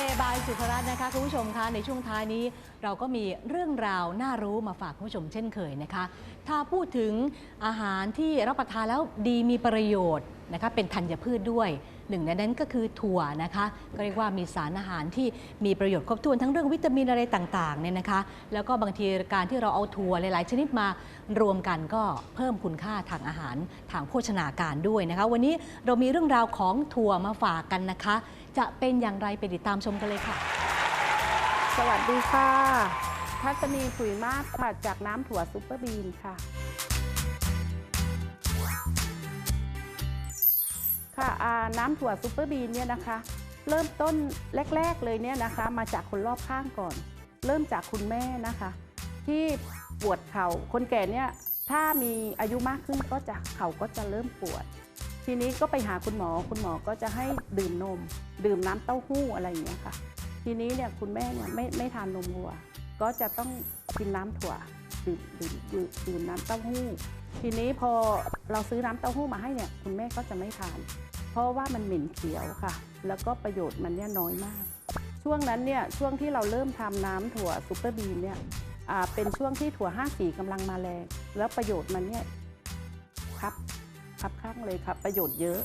Day by สุภรัตน์นะคะคุณผู้ชมคะในช่วงท้ายนี้เราก็มีเรื่องราวน่ารู้มาฝากคุณผู้ชมเช่นเคยนะคะ ถ้าพูดถึงอาหารที่รับประทานแล้วดีมีประโยชน์นะคะเป็นธัญพืชด้วย หนึ่งในนั้นก็คือถั่วนะคะก็เรียกว่ามีสารอาหารที่มีประโยชน์ครบถ้วนทั้งเรื่องวิตามินอะไรต่างๆเนี่ยนะคะ แล้วก็บางทีการที่เราเอาถั่วหลาย ๆ ชนิดมารวมกันก็เพิ่มคุณค่าทางอาหารทางโภชนาการด้วยนะคะ วันนี้เรามีเรื่องราวของถั่วมาฝากกันนะคะ จะเป็นอย่างไรไปติดตามชมกันเลยค่ะ สวัสดีค่ะ ทัศนีขุยมากค่ะ จากน้ำถั่วซุปเปอร์บีนค่ะ ค่ะน้ำถั่วซุปเปอร์บีนเนี่ยนะคะ เริ่มต้นแรก ๆเลยเนี่ยนะคะ มาจากคนรอบข้างก่อน เริ่มจากคุณแม่นะคะ ที่ปวดเขา่าคนแก่เนี่ยถ้ามีอายุมากขึ้นก็จะเข่าก็จะเริ่มปวด ทีนี้ก็ไปหาคุณหมอคุณหมอก็จะให้ดื่มนม ดื่มน้ำเต้าหู้อะไรอย่างเงี้ยค่ะ ทีนี้เนี่ยคุณแม่เนี่ยไม่ไม่ทานนมวัว ก็จะต้องกินน้ำถั่วดื่มดื่มดื่มน้ำเต้าหู้ ทีนี้พอเราซื้อน้ำเต้าหู้มาให้เนี่ยคุณแม่ก็จะไม่ทาน เพราะว่ามันเหม็นเขียวค่ะ แล้วก็ประโยชน์มันเนี่ยน้อยมาก ช่วงนั้นเนี่ยช่วงที่เราเริ่มทำน้ำถั่วซูเปอร์บีนเนี่ยเป็นช่วงที่ถั่ว5สีกำลังมาแรง แล้วประโยชน์มันเนี่ยครับครับข้างเลยครับประโยชน์เยอะ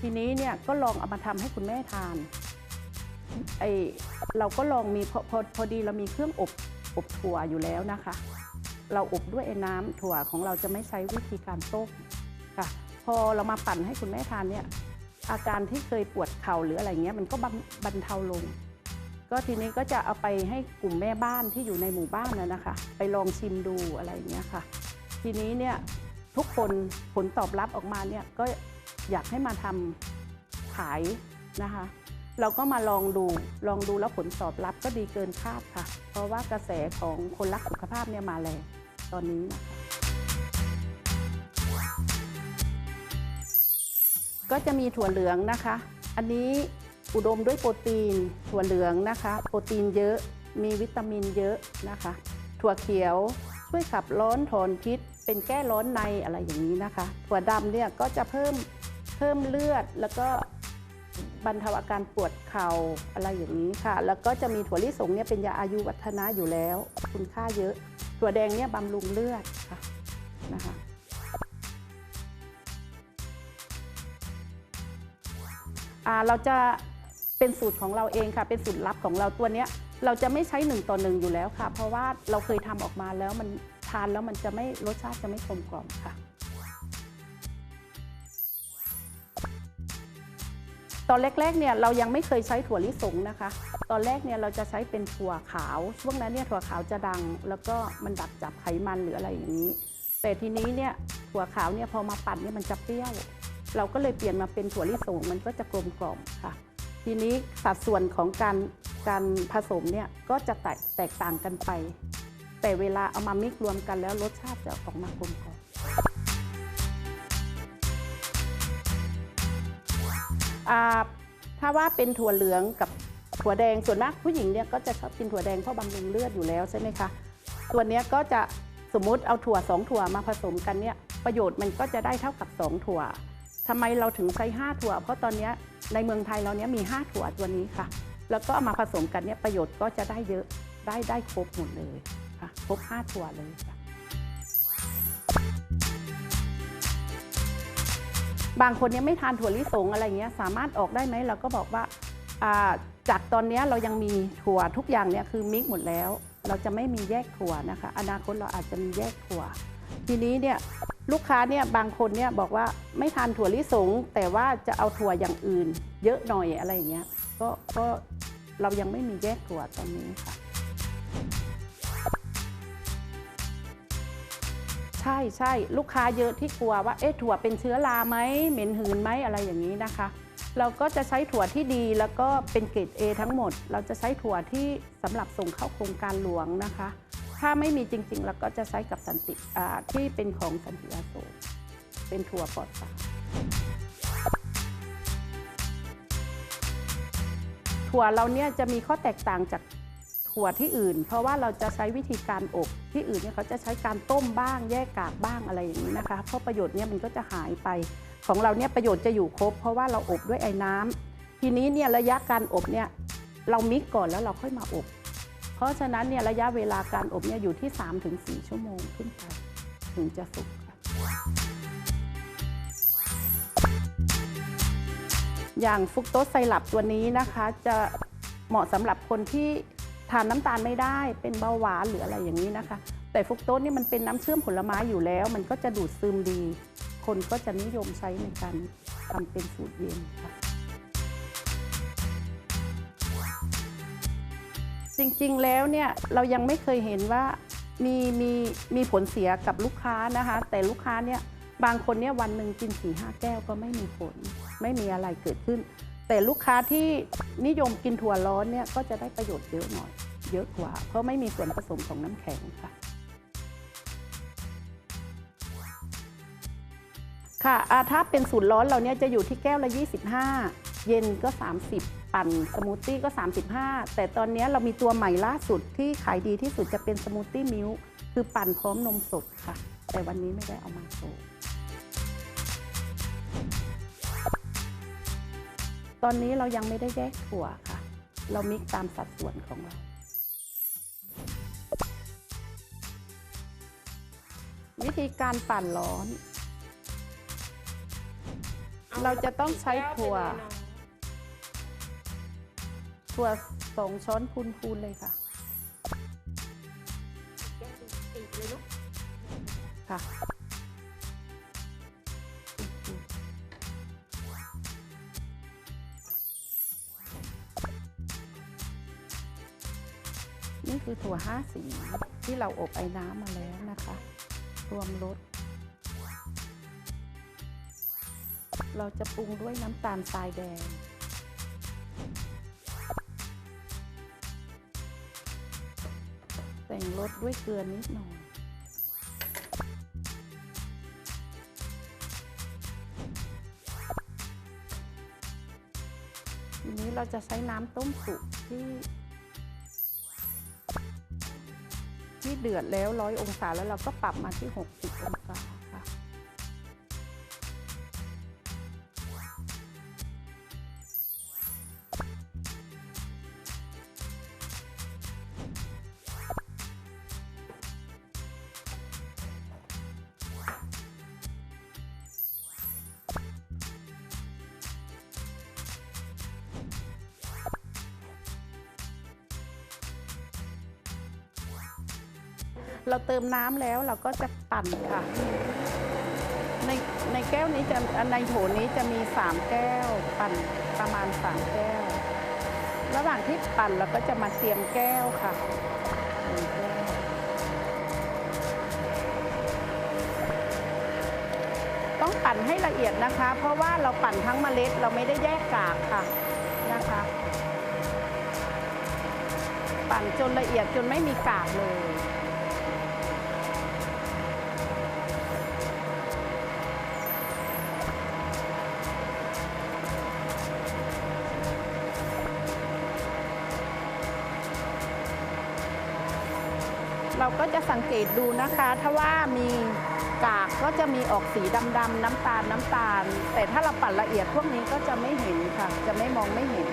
ทีนี้เนี่ยก็ลองเอามาทำให้คุณแม่ทานไอเราก็ลองมีพอพอพอดีเรามีเครื่องอบอบถั่วอยู่แล้วนะคะ เราอบด้วยไอ้น้ำถั่วของเราจะไม่ใช้วิธีการต้มค่ะ พอเรามาปั่นให้คุณแม่ทานเนี่ยอาการที่เคยปวดเข่าหรืออะไรเงี้ยมันก็บรรบรรเทาลง ก็ทีนี้ก็จะเอาไปให้กลุ่มแม่บ้านที่อยู่ในหมู่บ้านนะนะคะ ไปลองชิมดูอะไรเงี้ยค่ะ ทีนี้เนี่ยทุกคนผลตอบรับออกมาเนี่ยก็ อยากให้มาทำขายนะคะ เราก็มาลองดูลองดูแล้วผลตอบรับก็ดีเกินคาดค่ะ เพราะว่ากระแสของคนรักสุขภาพเนี่ยมาแรงตอนนี้นะคะก็จะมีถั่วเหลืองนะคะ อันนี้อุดมด้วยโปรตีน ถั่วเหลืองนะคะ โปรตีนเยอะ มีวิตามินเยอะนะคะ ถั่วเขียวช่วยขับร้อนถอนพิษ เป็นแก้ร้อนในอะไรอย่างนี้นะคะ ถั่วดำเนี่ยก็จะเพิ่ม เพิ่มเลือดแล้วก็บรรเทาอาการปวดเข่าอะไรอย่างนี้ค่ะ แล้วก็จะมีถั่วลิสงเนี่ยเป็นยาอายุวัฒนะอยู่แล้ว คุณค่าเยอะ ถั่วแดงเนี่ยบำรุงเลือดค่ะนะคะเราจะเป็นสูตรของเราเองค่ะ เป็นสูตรลับของเราตัวเนี้ยเราจะไม่ใช้หนึ่งต่อหนึ่งอยู่แล้วค่ะ เพราะว่าเราเคยทำออกมาแล้วมันทานแล้วมันจะไม่รสชาติจะไม่กลมกล่อมค่ะ ตอนแรกๆเนี่ยเรายังไม่เคยใช้ถั่วลิสงนะคะ ตอนแรกเนี่ยเราจะใช้เป็นถั่วขาว ช่วงนั้นเนี่ยถั่วขาวจะดัง แล้วก็มันดักจับไขมันหรืออะไรอย่างนี้ แต่ทีนี้เนี่ยถั่วขาวเนี่ยพอมาปั่นเนี่ยมันจะเปรี้ยว เราก็เลยเปลี่ยนมาเป็นถั่วลิสงมันก็จะกลมกล่อมค่ะ ทีนี้สัดส่วนของการการผสมเนี่ยก็จะแตกแตกต่างกันไป แต่เวลาเอามามิกรวมกันแล้วรสชาติจะออกมากลมกล่อม ถ้าว่าเป็นถั่วเหลืองกับถั่วแดงส่วนมากผู้หญิงเนี่ยก็จะชอบกินถั่วแดงเพราะบำรุงเลือดอยู่แล้วใช่ไหมคะตัวเนี้ยก็จะสมมุติเอาถั่วสองถั่วมาผสมกันเนี่ยประโยชน์มันก็จะได้เท่ากับสองถั่วทำไมเราถึงใช้ 5 ถั่ว เพราะตอนนี้ในเมืองไทยเราเนี้ยมี 5 ถั่วตัวนี้ค่ะ แล้วก็เอามาผสมกันเนี่ยประโยชน์ก็จะได้เยอะได้ได้ครบหมดเลยค่ะครบ 5 ถั่วเลยค่ะ บางคนเนี่ยไม่ทานถั่วลิสงอะไรเงี้ยสามารถออกได้ไหมเราก็บอกว่าจากตอนนี้เรายังมีถั่วทุกอย่างเนี่ยคือมิกหมดแล้ว เราจะไม่มีแยกถั่วนะคะ อนาคตเราอาจจะมีแยกถั่ว ทีนี้เนี่ยลูกค้าเนี่ยบางคนเนี่ยบอกว่าไม่ทานถั่วลิสง แต่ว่าจะเอาถั่วอย่างอื่น เยอะหน่อยอะไรอย่างเงี้ยก็ก็เรายังไม่มีแยกถั่วตอนนี้ค่ะ ใช่ใช่ลูกค้าเยอะที่กลัวว่าเอ๊ะถั่วเป็นเชื้อราไหมเหม็นหืนไหมอะไรอย่างนี้นะคะ เราก็จะใช้ถั่วที่ดีแล้วก็เป็นเกรด A ทั้งหมด เราจะใช้ถั่วที่สำหรับส่งเข้าโครงการหลวงนะคะ ถ้าไม่มีจริงๆเราก็จะใช้กับสันติที่เป็นของสันติอโศกเป็นถั่วปลอดสารถั่วเราเนี่ยจะมีข้อแตกต่างจากถั่วที่อื่น เพราะว่าเราจะใช้วิธีการอบ ที่อื่นเนี่ยเขาจะใช้การต้มบ้างแยกกากบ้างอะไรอย่างนี้นะคะ เพราะประโยชน์เนี่ยมันก็จะหายไป ของเราเนี่ยประโยชน์จะอยู่ครบ เพราะว่าเราอบด้วยไอ้น้ำทีนี้เนี่ยระยะการอบเนี่ยเรามิกก่อนแล้วเราค่อยมาอบ เพราะฉะนั้นเนี่ยระยะเวลาการอบเนี่ยอยู่ที่ 3-4 ชั่วโมงขึ้นไปถึงจะสุกค่ะอย่างฟุกโตสไซรัปตัวนี้นะคะ จะเหมาะสำหรับคนที่ ทานน้ำตาลไม่ได้เป็นเบาหวานหรืออะไรอย่างนี้นะคะ แต่ฟุกโตสนี่มันเป็นน้ำเชื่อมผลไม้อยู่แล้ว มันก็จะดูดซึมดี คนก็จะนิยมใช้ในการทำเป็นสูตรเย็นค่ะจริงๆ แล้วเนี่ยเรายังไม่เคยเห็นว่ามีมีมีผลเสียกับลูกค้านะคะ แต่ลูกค้าเนี่ยบางคนเนี่ยวันหนึ่งกินสี่ห้าแก้วก็ไม่มีผล ไม่มีอะไรเกิดขึ้น แต่ลูกค้าที่นิยมกินถั่วร้อนเนี่ยก็จะได้ประโยชน์เยอะหน่อย เยอะกว่า เพราะไม่มีส่วนผสมของน้ำแข็งค่ะ ค่ะอาถ้าเป็นสูตรร้อนเราเนี่ยจะอยู่ที่แก้วละ 25 เย็นก็ 30 ปั่นสมูทตี้ก็ 35 แต่ตอนนี้เรามีตัวใหม่ล่าสุดที่ขายดีที่สุดจะเป็นสมูทตี้มิลค์คือปั่นพร้อมนมสดค่ะ แต่วันนี้ไม่ได้เอามาโชว์ ตอนนี้เรายังไม่ได้แยกถั่วค่ะ เรามิกตามสัดส่วนของเรา วิธีการปั่นร้อน เราจะต้องใช้ถั่ว ถั่วสองช้อนพูนๆเลยค่ะค่ะ นี่คือถั่วห้าสีที่เราอบไอ้น้ำมาแล้วนะคะ รวมรสเราจะปรุงด้วยน้ำตาลทรายแดง แต่งรสด้วยเกลือนิดหน่อยทีนี้เราจะใช้น้ำต้มสุกที่ ที่เดือดแล้วร้อยองศาแล้วเราก็ปรับมาที่ 60องศา เราเติมน้ำแล้วเราก็จะปั่นค่ะ ในในแก้วนี้จะในโถนี้จะมี 3 แก้ว ปั่นประมาณ 3 แก้ว ระหว่างที่ปั่นเราก็จะมาเตรียมแก้วค่ะต้องปั่นให้ละเอียดนะคะ เพราะว่าเราปั่นทั้งเมล็ดเราไม่ได้แยกกากค่ะนะคะ ปั่นจนละเอียดจนไม่มีกากเลย เราก็จะสังเกตดูนะคะ ถ้าว่ามีกากก็จะมีออกสีดำๆน้ำตาลน้ำตาล แต่ถ้าเราปั่นละเอียดพวกนี้ก็จะไม่เห็นค่ะ จะไม่มองไม่เห็น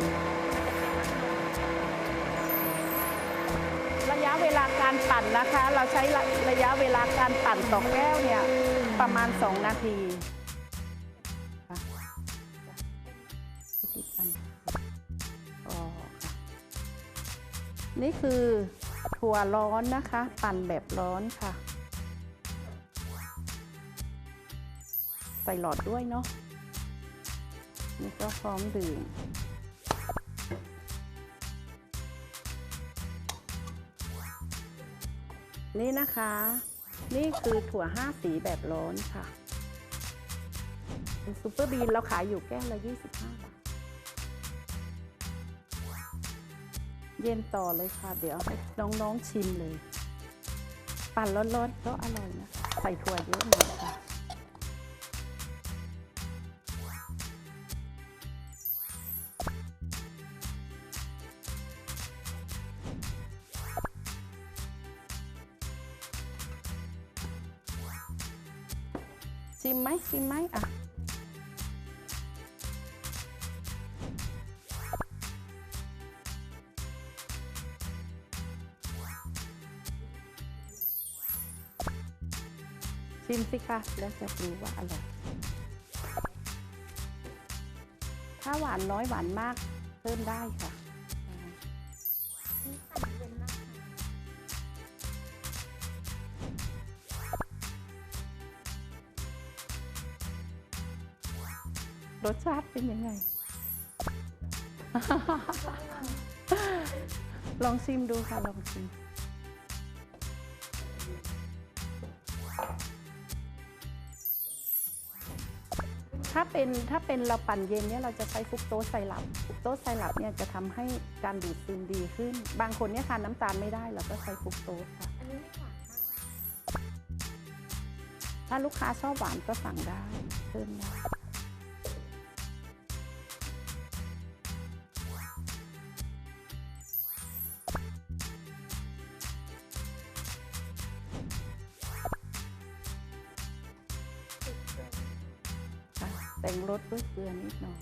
ระยะเวลาการปั่นนะคะ เราใช้ระระยะเวลาการปั่นต่อแก้วเนี่ยประมาณ 2 นาทีนี่คือ ถั่วร้อนนะคะ ปั่นแบบร้อนค่ะ ใส่หลอดด้วยเนาะนี่ก็พร้อมดื่มนี่นะคะ นี่คือถั่วห้าสีแบบร้อนค่ะซูเปอร์บีนเราขายอยู่แก้วละ 25 บาท เย็นต่อเลยค่ะ เดี๋ยวให้น้องๆชิมเลย ปั่นร้อนๆก็อร่อยนะใส่ถั่วเยอะหน่อยค่ะชิมไหมชิมไหมอะ ชิมสิคะแล้วจะรู้ว่าอร่อย ถ้าหวานน้อยหวานมากเพิ่มได้ค่ะรสชาติเป็นยังไง ลองชิมดูค่ะ ลองชิม ถ้าเป็นถ้าเป็นเราปั่นเย็นเนี่ยเราจะใช้ฟรุกโตสไซรัปฟรุกโตสไซรัปเนี่ยจะทำให้การดูดซึมดีขึ้น บางคนเนี่ยทานน้ำตาลไม่ได้เราก็ใช้ฟรุกโตสค่ะอันนี้ไม่หวานมากถ้าลูกค้าชอบหวานก็สั่งได้เพิ่มได้ แต่งรสด้วยเกลือนิดหน่อย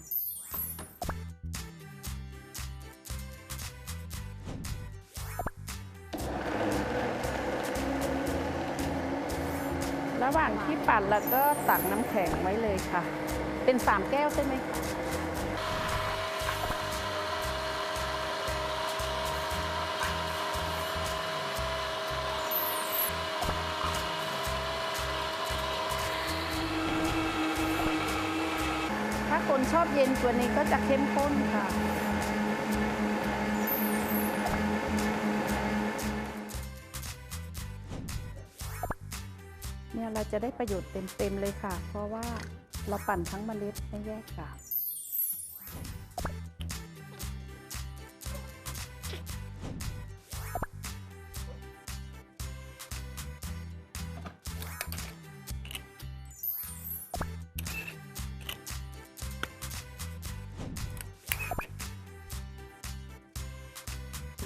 ระหว่างที่ปั่นแล้วก็ตักน้ำแข็งไว้เลยค่ะ เป็นสามแก้วใช่ไหมคะ คนชอบเย็นตัวนี้ก็จะเข้มข้นค่ะ เนี่ยเราจะได้ประโยชน์เต็มๆเลยค่ะ เพราะว่าเราปั่นทั้งเมล็ดไม่แยกกาก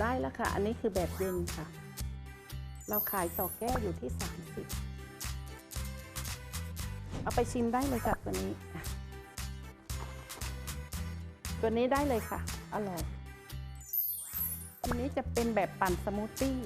ได้แล้วค่ะ อันนี้คือแบบเย็นค่ะ เราขายต่อแก้วอยู่ที่ 30 เอาไปชิมได้เลยค่ะตัวนี้ ตัวนี้ได้เลยค่ะ อร่อย อันนี้จะเป็นแบบปั่นสมูทตี้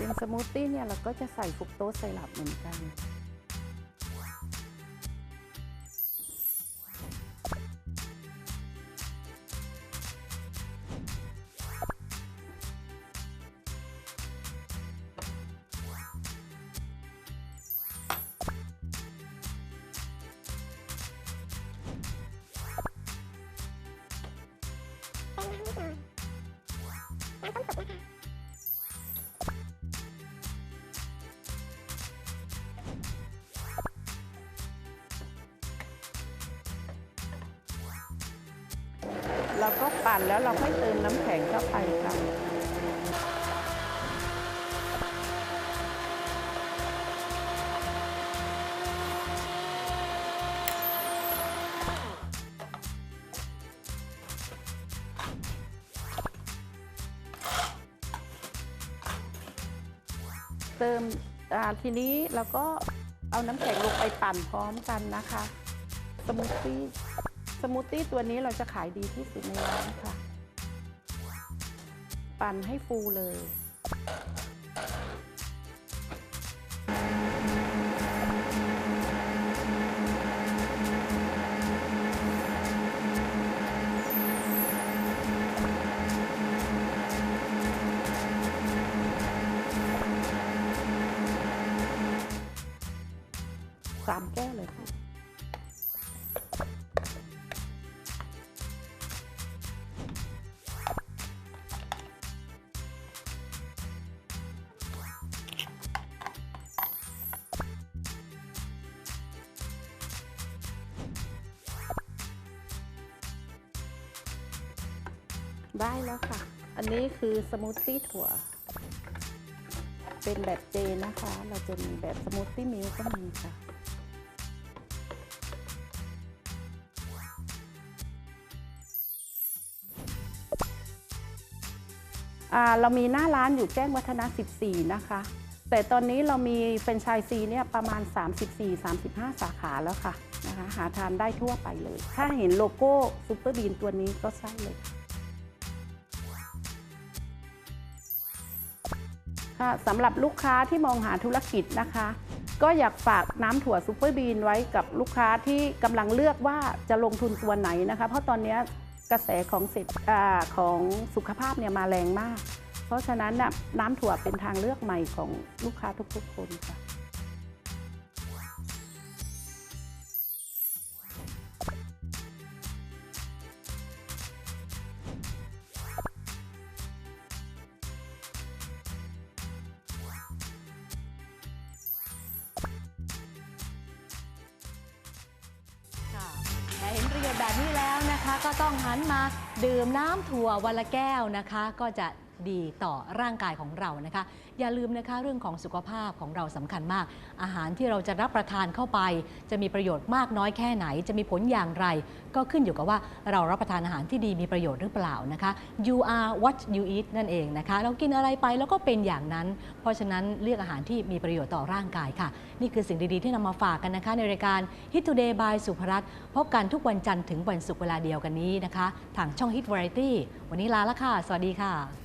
เป็นสมูทตี้เนี่ยเราก็จะใส่ฟรุกโตสไซรัปเหมือนกัน เเราก็ปั่นแล้วเราค่อยเติมน้ำแข็งเข้าไปค่ะเติมทีนี้เราก็เอาน้ำแข็งลงไปปั่นพร้อมกันนะคะ สมูทตี้ สมูทตี้ตัวนี้เราจะขายดีที่สุดในร้านค่ะ ปั่นให้ฟูเลย ได้แล้วค่ะ อันนี้คือสมูทตี้ถั่ว เป็นแบบเจนะคะ เราจะมีแบบสมูทตี้มิลก็มีค่ะเรามีหน้าร้านอยู่แจ้งวัฒนะ 14 นะคะ แต่ตอนนี้เรามีแฟรนไชส์ซีเนี่ยประมาณ 34-35 สาขาแล้วค่ะนะคะ หาทานได้ทั่วไปเลย ถ้าเห็นโลโก้ซูเปอร์บีนตัวนี้ก็ใช่เลย สำหรับลูกค้าที่มองหาธุรกิจนะคะ ก็อยากฝากน้ำถั่วซูเปอร์บีนไว้กับลูกค้าที่กำลังเลือกว่าจะลงทุนตัวไหนนะคะ เพราะตอนนี้กระแสของเศรษของสุขภาพเนี่ยมาแรงมาก เพราะฉะนั้นน้ำถั่วเป็นทางเลือกใหม่ของลูกค้าทุกๆคนค่ะ ถั่ววันละแก้วนะคะ ก็จะดีต่อร่างกายของเรานะคะ อย่าลืมนะคะเรื่องของสุขภาพของเราสำคัญมาก อาหารที่เราจะรับประทานเข้าไป จะมีประโยชน์มากน้อยแค่ไหน จะมีผลอย่างไร ก็ขึ้นอยู่กับว่าเรารับประทานอาหารที่ดีมีประโยชน์หรือเปล่านะคะ you are what you eat นั่นเองนะคะ เรากินอะไรไปแล้วก็เป็นอย่างนั้น เพราะฉะนั้นเลือกอาหารที่มีประโยชน์ต่อร่างกายค่ะ นี่คือสิ่งดีๆที่นำมาฝากกันนะคะ ในรายการ Hit Today by สุภรัตน์พบกันทุกวันจันทร์ถึงวันศุกร์เวลาเดียวกันนี้นะคะ ทางช่อง Hit Variety วันนี้ลาละค่ะ สวัสดีค่ะ